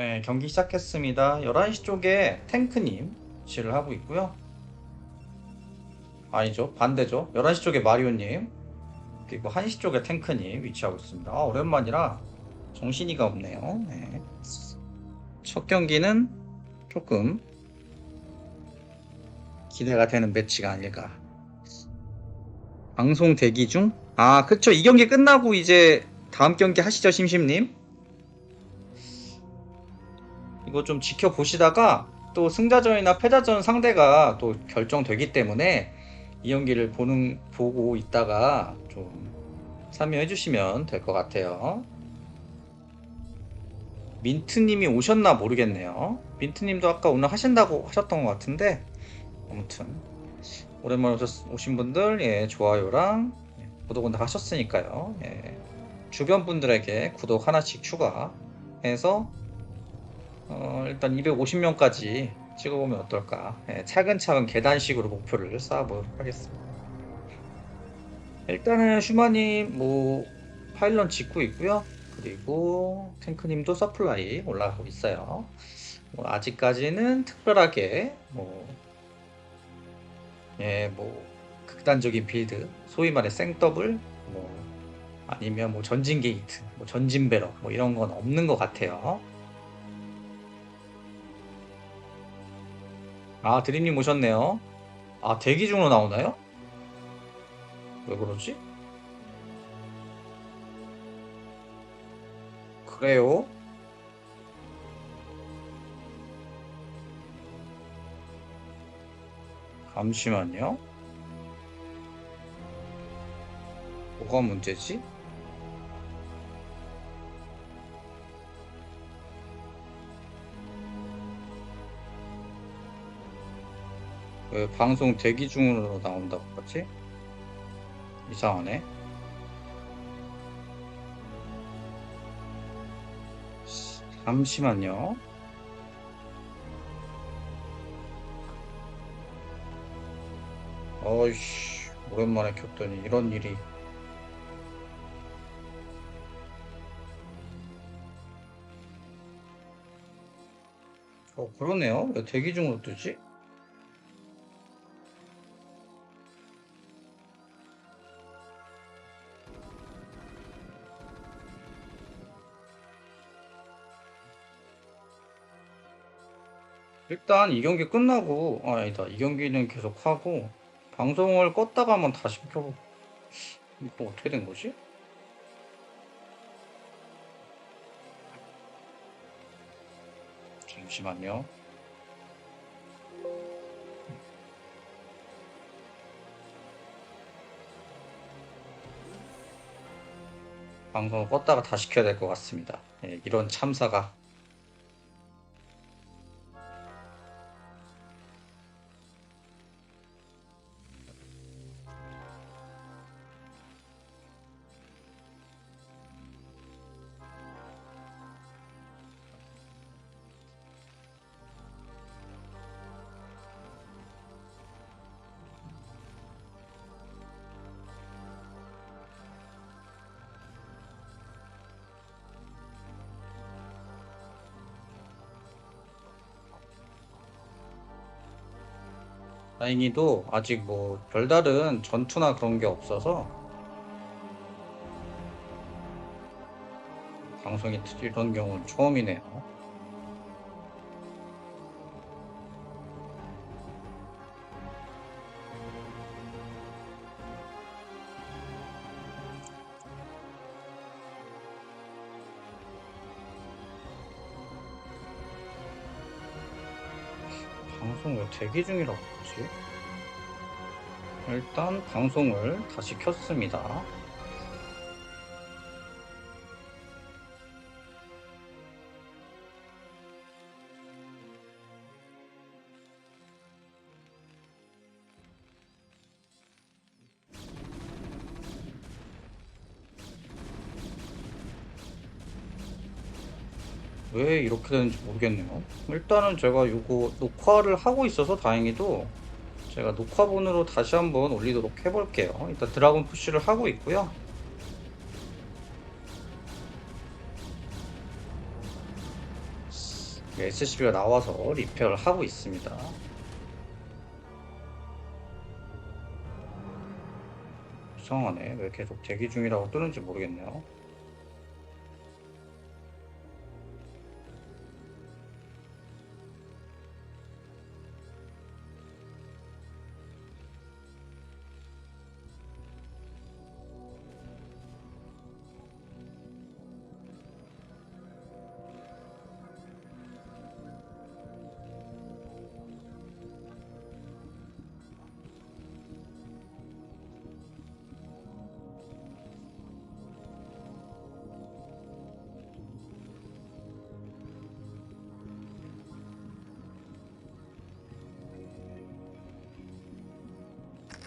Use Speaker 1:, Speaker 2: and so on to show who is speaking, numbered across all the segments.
Speaker 1: 네, 경기 시작했습니다. 11시 쪽에 탱크님 지를 하고 있고요. 아니죠. 반대죠. 11시 쪽에 마리오님, 그리고 1시 쪽에 탱크님 위치하고 있습니다. 아, 오랜만이라 정신이가 없네요. 네. 첫 경기는 조금 기대가 되는 매치가 아닐까. 방송 대기 중? 아, 그쵸. 이 경기 끝나고 이제 다음 경기 하시죠, 심심님? 이거 좀 지켜보시다가 또 승자전이나 패자전 상대가 또 결정되기 때문에 이 경기를 보는 보고 있다가 좀 참여해 주시면 될 것 같아요. 민트님이 오셨나 모르겠네요. 민트님도 아까 오늘 하신다고 하셨던 것 같은데 아무튼 오랜만에 오신 분들 예 좋아요랑 예, 구독은 다 하셨으니까요. 예, 주변 분들에게 구독 하나씩 추가해서 어, 일단 250명까지 찍어보면 어떨까. 예, 차근차근 계단식으로 목표를 쌓아보도록 하겠습니다. 일단은 슈마님 뭐 파일런 짓고 있고요. 그리고 탱크님도 서플라이 올라가고 있어요. 뭐 아직까지는 특별하게 뭐 예, 뭐 극단적인 빌드, 소위 말해 생더블, 뭐 아니면 뭐 전진 게이트, 뭐 전진 배럭, 뭐 이런 건 없는 것 같아요. 아, 드림님 오셨네요. 아, 대기 중으로 나오나요? 왜 그러지? 그래요? 잠시만요. 뭐가 문제지? 왜 방송 대기 중으로 나온다고 하지? 이상하네. 잠시만요. 어이씨, 오랜만에 켰더니 이런 일이. 어, 그러네요. 왜 대기 중으로 뜨지? 일단 이 경기 끝나고 아, 아니다. 이 경기는 계속 하고 방송을 껐다가만 다시 켜보. 이거 어떻게 된 거지? 잠시만요. 방송을 껐다가 다시 켜야 될 것 같습니다. 예, 이런 참사가 다행히도 아직 뭐 별다른 전투나 그런 게 없어서 방송이 이런 경우는 처음이네요. 방송 왜 대기 중이라고 그러지? 일단 방송을 다시 켰습니다. 왜 이렇게 되는지 모르겠네요. 일단은 제가 이거 녹화를 하고 있어서 다행히도 제가 녹화본으로 다시 한번 올리도록 해볼게요. 일단 드라곤 푸시를 하고 있고요. SCB가 나와서 리페어를 하고 있습니다. 이상하네. 왜 계속 대기 중이라고 뜨는지 모르겠네요.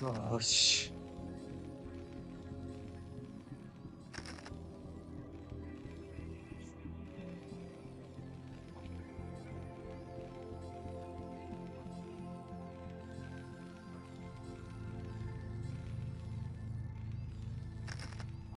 Speaker 1: 아씨.